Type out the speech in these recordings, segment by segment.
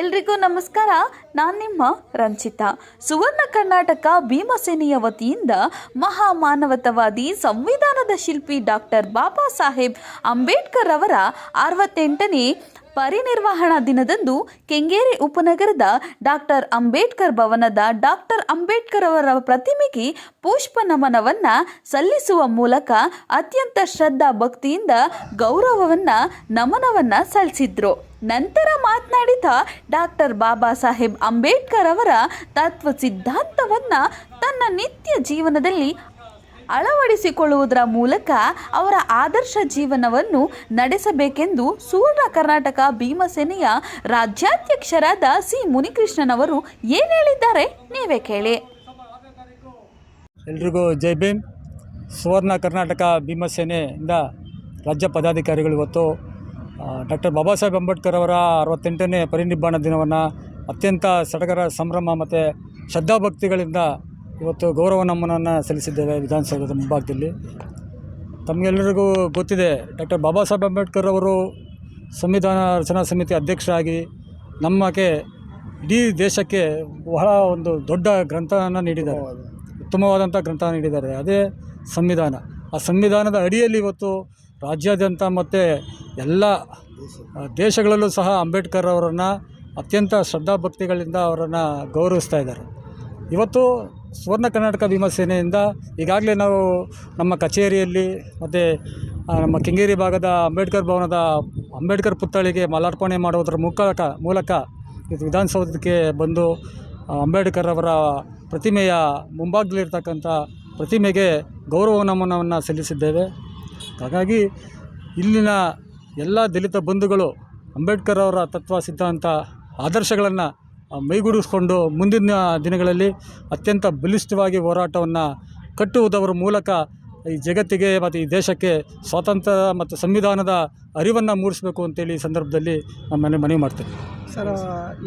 ಎಲ್ರಿಗೂ ನಮಸ್ಕಾರ. ನಾನು ನಿಮ್ಮ ರಂಚಿತಾ. ಸುವರ್ಣ ಕರ್ನಾಟಕ ಭೀಮಸೇನೆಯ ವತಿಯಿಂದ ಮಹಾಮಾನವತವಾದಿ ಸಂವಿಧಾನದ ಶಿಲ್ಪಿ ಡಾಕ್ಟರ್ ಬಾಬಾ ಸಾಹೇಬ್ ಅಂಬೇಡ್ಕರ್ ಅವರ ಅರವತ್ತೆಂಟನೇ ಪರಿನಿರ್ವಹಣಾ ದಿನದಂದು ಕೆಂಗೇರಿ ಉಪನಗರದ ಡಾಕ್ಟರ್ ಅಂಬೇಡ್ಕರ್ ಭವನದ ಡಾಕ್ಟರ್ ಅಂಬೇಡ್ಕರ್ ಅವರ ಪ್ರತಿಮೆಗೆ ಪುಷ್ಪ ನಮನವನ್ನ ಸಲ್ಲಿಸುವ ಮೂಲಕ ಅತ್ಯಂತ ಶ್ರದ್ಧಾ ಭಕ್ತಿಯಿಂದ ಗೌರವವನ್ನ ನಮನವನ್ನ ಸಲ್ಲಿಸಿದ್ರು. ನಂತರ ಮಾತನಾಡಿದ ಡಾಕ್ಟರ್ ಬಾಬಾ ಸಾಹೇಬ್ ಅಂಬೇಡ್ಕರ್ ಅವರ ತತ್ವ ಸಿದ್ಧಾಂತವನ್ನ ತನ್ನ ನಿತ್ಯ ಜೀವನದಲ್ಲಿ ಅಳವಡಿಸಿಕೊಳ್ಳುವುದರ ಮೂಲಕ ಅವರ ಆದರ್ಶ ಜೀವನವನ್ನು ನಡೆಸಬೇಕೆಂದು ಸುವರ್ಣ ಕರ್ನಾಟಕ ಭೀಮಸೇನೆಯ ರಾಜ್ಯಾಧ್ಯಕ್ಷರಾದ ಸಿ ಮುನಿಕೃಷ್ಣನವರು ಏನು ಹೇಳಿದ್ದಾರೆ ನೀವೇ ಕೇಳಿ. ಎಲ್ರಿಗೂ ಜೈ ಭೀಮ್. ಸುವರ್ಣ ಕರ್ನಾಟಕ ಭೀಮಸೇನೆಯಿಂದ ರಾಜ್ಯ ಪದಾಧಿಕಾರಿಗಳು ಇವತ್ತು ಡಾಕ್ಟರ್ ಬಾಬಾ ಸಾಹೇಬ್ ಅಂಬೇಡ್ಕರ್ ಅವರ ಅರವತ್ತೆಂಟನೇ ಪರಿನಿಬ್ಬಾಣ ದಿನವನ್ನು ಅತ್ಯಂತ ಸಡಗರ ಸಂಭ್ರಮ ಮತ್ತು ಶ್ರದ್ಧಾಭಕ್ತಿಗಳಿಂದ ಇವತ್ತು ಗೌರವ ನಮನವನ್ನು ಸಲ್ಲಿಸಿದ್ದೇವೆ ವಿಧಾನಸೌಧದ ಮುಂಭಾಗದಲ್ಲಿ. ತಮಗೆಲ್ಲರಿಗೂ ಗೊತ್ತಿದೆ, ಡಾಕ್ಟರ್ ಬಾಬಾ ಸಾಹೇಬ್ ಅಂಬೇಡ್ಕರ್ ಅವರು ಸಂವಿಧಾನ ರಚನಾ ಸಮಿತಿ ಅಧ್ಯಕ್ಷರಾಗಿ ನಮಗೆ ಇಡೀ ದೇಶಕ್ಕೆ ಬಹಳ ಒಂದು ದೊಡ್ಡ ಗ್ರಂಥವನ್ನು ನೀಡಿದ್ದಾರೆ. ಉತ್ತಮವಾದಂಥ ಗ್ರಂಥ ನೀಡಿದ್ದಾರೆ. ಅದೇ ಸಂವಿಧಾನ. ಆ ಸಂವಿಧಾನದ ಅಡಿಯಲ್ಲಿ ಇವತ್ತು ರಾಜ್ಯಾದ್ಯಂತ ಮತ್ತು ಎಲ್ಲ ದೇಶಗಳಲ್ಲೂ ಸಹ ಅಂಬೇಡ್ಕರ್ ಅವರನ್ನು ಅತ್ಯಂತ ಶ್ರದ್ಧಾಭಕ್ತಿಗಳಿಂದ ಅವರನ್ನು ಗೌರವಿಸ್ತಾ ಇದ್ದಾರೆ. ಇವತ್ತು ಸುವರ್ಣ ಕರ್ನಾಟಕ ಭೀಮಸೇನೆಯಿಂದ ಈಗಾಗಲೇ ನಾವು ನಮ್ಮ ಕಚೇರಿಯಲ್ಲಿ ಮತ್ತು ನಮ್ಮ ಕೆಂಗೇರಿ ಭಾಗದ ಅಂಬೇಡ್ಕರ್ ಭವನದ ಅಂಬೇಡ್ಕರ್ ಪುತ್ಥಳಿಗೆ ಮಾಲಾರ್ಪಣೆ ಮಾಡುವುದರ ಮೂಲಕ ಮೂಲಕ ಇದು ವಿಧಾನಸೌಧಕ್ಕೆ ಬಂದು ಅಂಬೇಡ್ಕರ್ ಅವರ ಪ್ರತಿಮೆಯ ಮುಂಭಾಗದಲ್ಲಿರ್ತಕ್ಕಂಥ ಪ್ರತಿಮೆಗೆ ಗೌರವ ನಮನವನ್ನು ಸಲ್ಲಿಸಿದ್ದೇವೆ. ಹಾಗಾಗಿ ಇಲ್ಲಿನ ಎಲ್ಲ ದಲಿತ ಬಂಧುಗಳು ಅಂಬೇಡ್ಕರ್ ಅವರ ತತ್ವ ಸಿದ್ಧಾಂತ ಆದರ್ಶಗಳನ್ನು ಮೈಗೂಡಿಸ್ಕೊಂಡು ಮುಂದಿನ ದಿನಗಳಲ್ಲಿ ಅತ್ಯಂತ ಬಲಿಷ್ಠವಾಗಿ ಹೋರಾಟವನ್ನು ಕಟ್ಟುವುದರ ಮೂಲಕ ಈ ಜಗತ್ತಿಗೆ ಮತ್ತು ಈ ದೇಶಕ್ಕೆ ಸ್ವಾತಂತ್ರ್ಯ ಮತ್ತು ಸಂವಿಧಾನದ ಅರಿವನ್ನು ಮೂಡಿಸಬೇಕು ಅಂತೇಳಿ ಈ ಸಂದರ್ಭದಲ್ಲಿ ನಮ್ಮ ಮನೆ ಮನವಿ ಮಾಡ್ತೇನೆ. ಸರ್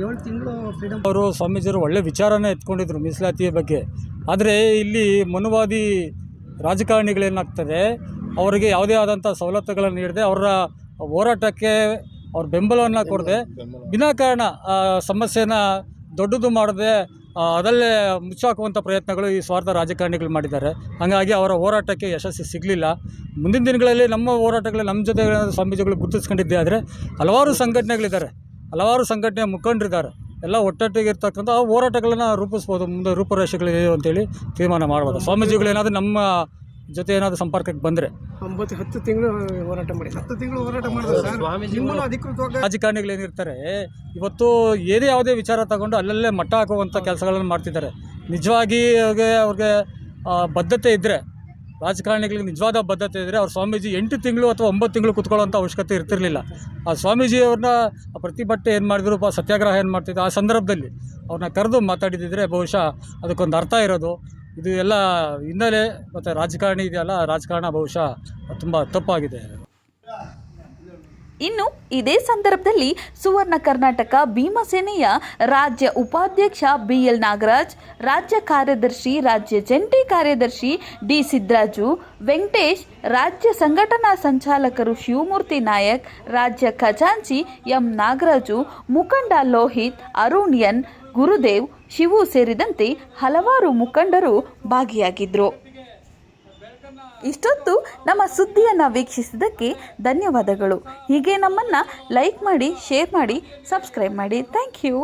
ಏಳು ತಿಂಗಳು ಫ್ರೀಡಮ್ ಅವರು ಸ್ವಾಮೀಜಿಯವರು ಒಳ್ಳೆ ವಿಚಾರನೇ ಎತ್ಕೊಂಡಿದ್ರು ಮೀಸಲಾತಿಯ ಬಗ್ಗೆ. ಆದರೆ ಇಲ್ಲಿ ಮನುವಾದಿ ರಾಜಕಾರಣಿಗಳೇನಾಗ್ತದೆ ಅವರಿಗೆ ಯಾವುದೇ ಆದಂಥ ಸವಲತ್ತುಗಳನ್ನು ನೀಡದೆ ಅವರ ಹೋರಾಟಕ್ಕೆ ಅವ್ರ ಬೆಂಬಲವನ್ನು ಕೊಡದೆ. ವಿನಾಕಾರಣ ಸಮಸ್ಯೆನ ದೊಡ್ಡದು ಮಾಡದೆ ಅದಲ್ಲೇ ಮುಚ್ಚಾಕುವಂಥ ಪ್ರಯತ್ನಗಳು ಈ ಸ್ವಾರ್ಥ ರಾಜಕಾರಣಿಗಳು ಮಾಡಿದ್ದಾರೆ. ಹಾಗಾಗಿ ಅವರ ಹೋರಾಟಕ್ಕೆ ಯಶಸ್ಸು ಸಿಗಲಿಲ್ಲ. ಮುಂದಿನ ದಿನಗಳಲ್ಲಿ ನಮ್ಮ ಹೋರಾಟಗಳಲ್ಲಿ ನಮ್ಮ ಜೊತೆ ಸ್ವಾಮೀಜಿಗಳು ಗುರುತಿಸ್ಕೊಂಡಿದ್ದೆ ಆದರೆ ಹಲವಾರು ಸಂಘಟನೆಗಳಿದ್ದಾರೆ. ಹಲವಾರು ಸಂಘಟನೆ ಮುಖಂಡರಿದ್ದಾರೆ. ಎಲ್ಲ ಒಟ್ಟೊಟ್ಟಿಗೆ ಇರ್ತಕ್ಕಂಥ ಆ ಹೋರಾಟಗಳನ್ನು ರೂಪಿಸ್ಬೋದು ಮುಂದೆ ರೂಪುರೇಷೆಗಳಿವೆ ಅಂತೇಳಿ ತೀರ್ಮಾನ ಮಾಡ್ಬೋದು. ಸ್ವಾಮೀಜಿಗಳು ಏನಾದರೂ ನಮ್ಮ ಜೊತೆ ಏನಾದರೂ ಸಂಪರ್ಕಕ್ಕೆ ಬಂದರೆ ಒಂಬತ್ತು ಹತ್ತು ತಿಂಗಳು ಹೋರಾಟ ಮಾಡಿ ಹತ್ತು ತಿಂಗಳು ಹೋರಾಟ ಮಾಡಿದ್ರೆ ರಾಜಕಾರಣಿಗಳು ಏನಿರ್ತಾರೆ ಇವತ್ತು ಏನೇ ಯಾವುದೇ ವಿಚಾರ ತಗೊಂಡು ಅಲ್ಲಲ್ಲೇ ಮಟ್ಟ ಹಾಕುವಂಥ ಕೆಲಸಗಳನ್ನು ಮಾಡ್ತಿದ್ದಾರೆ. ನಿಜವಾಗಿ ಅವ್ರಿಗೆ ಅವ್ರಿಗೆ ಬದ್ಧತೆ ಇದ್ದರೆ ರಾಜಕಾರಣಿಗಳಿಗೆ ನಿಜವಾದ ಬದ್ಧತೆ ಇದ್ದರೆ ಅವ್ರ ಸ್ವಾಮೀಜಿ ಎಂಟು ತಿಂಗಳು ಅಥವಾ ಒಂಬತ್ತು ತಿಂಗಳು ಕುತ್ಕೊಳ್ಳೋಂಥ ಅವಶ್ಯಕತೆ ಇರ್ತಿರಲಿಲ್ಲ. ಆ ಸ್ವಾಮೀಜಿ ಅವ್ರನ್ನ ಆ ಪ್ರತಿಭಟನೆ ಏನು ಮಾಡಿದ್ರು ಸತ್ಯಾಗ್ರಹ ಏನು ಮಾಡ್ತಿದ್ರು ಆ ಸಂದರ್ಭದಲ್ಲಿ ಅವ್ರನ್ನ ಕರೆದು ಮಾತಾಡಿದಿದ್ರೆ ಬಹುಶಃ ಅದಕ್ಕೊಂದು ಅರ್ಥ ಇರೋದು. ಇದು ಎಲ್ಲ ಹಿನ್ನೆಲೆ ಮತ್ತು ರಾಜಕಾರಣಿ ಇದೆಯಲ್ಲ, ರಾಜಕಾರಣ ಬಹುಶಃ ತುಂಬ ತಪ್ಪಾಗಿದೆ. ಇನ್ನು ಇದೇ ಸಂದರ್ಭದಲ್ಲಿ ಸುವರ್ಣ ಕರ್ನಾಟಕ ಭೀಮಸೇನೆಯ ರಾಜ್ಯ ಉಪಾಧ್ಯಕ್ಷ ಬಿ ಎಲ್ ನಾಗರಾಜ್, ರಾಜ್ಯ ಕಾರ್ಯದರ್ಶಿ ರಾಜ್ಯ ಜಂಟಿ ಕಾರ್ಯದರ್ಶಿ ಡಿ ಸಿದ್ದರಾಜು, ವೆಂಕಟೇಶ್, ರಾಜ್ಯ ಸಂಘಟನಾ ಸಂಚಾಲಕರು ಶಿವಮೂರ್ತಿ ನಾಯಕ್, ರಾಜ್ಯ ಖಜಾಂಚಿ ಎಂ ನಾಗರಾಜು, ಮುಖಂಡ ಲೋಹಿತ್, ಅರುಣ್ ಎನ್ ಗುರುದೇವ್ ಶಿವು ಸೇರಿದಂತೆ ಹಲವಾರು ಮುಖಂಡರು ಭಾಗಿಯಾಗಿದ್ದರು ಇಷ್ಟೊತ್ತು ನಮ್ಮ ಸುದ್ದಿಯನ್ನು ವೀಕ್ಷಿಸಿದ್ದಕ್ಕೆ ಧನ್ಯವಾದಗಳು. ಹೀಗೆ ನಮ್ಮನ್ನು ಲೈಕ್ ಮಾಡಿ ಶೇರ್ ಮಾಡಿ ಸಬ್ಸ್ಕ್ರೈಬ್ ಮಾಡಿ. Thank you